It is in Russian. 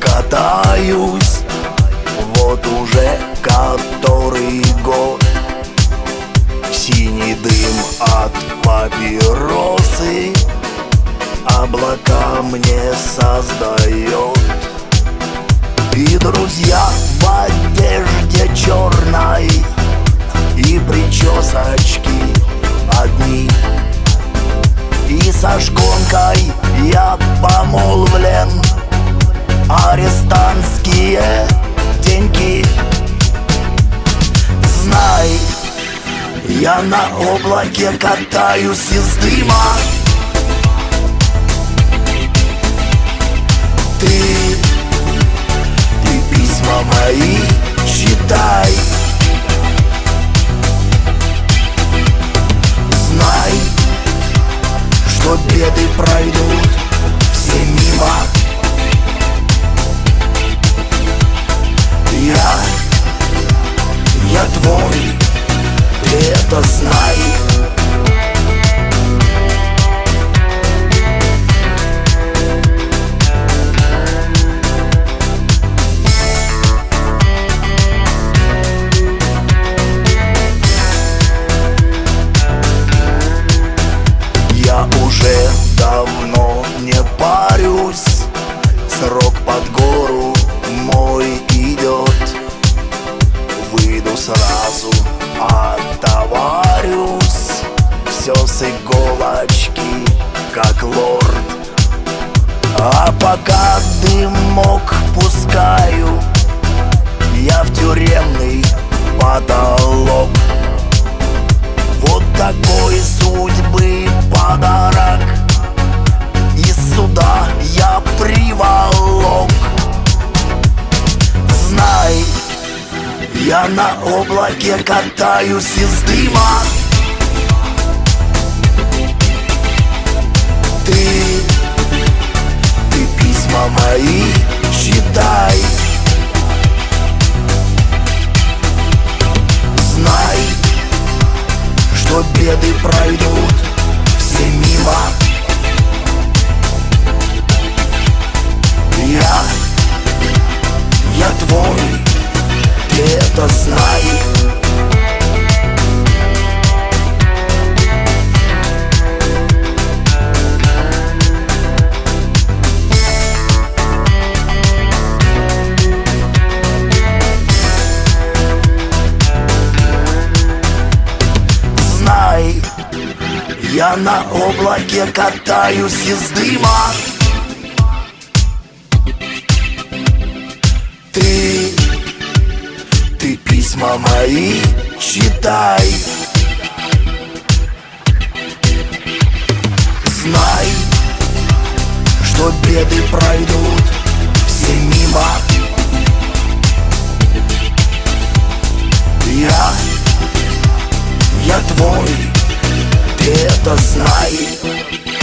катаюсь. Вот уже который год. Синий дым от папиросы Облака мне создает. И друзья в одежде черной И причесочки одни. И со шконкой я помолвлен я на облаке катаюсь из дыма ты Выйду сразу, отоварюсь Все с иголочки, как лорд. А пока дымок пускаю Я в тюремный потолок. Вот такой судьбы подарок я на облаке катаюсь из дыма. Ты, ты письма мои читай. Знай, что беды пройдут все мимо. Я, я твой, знай Знай, я на облаке катаюсь из дыма мои читай. Знай, что беды пройдут все мимо. Я, я твой, ты это знай.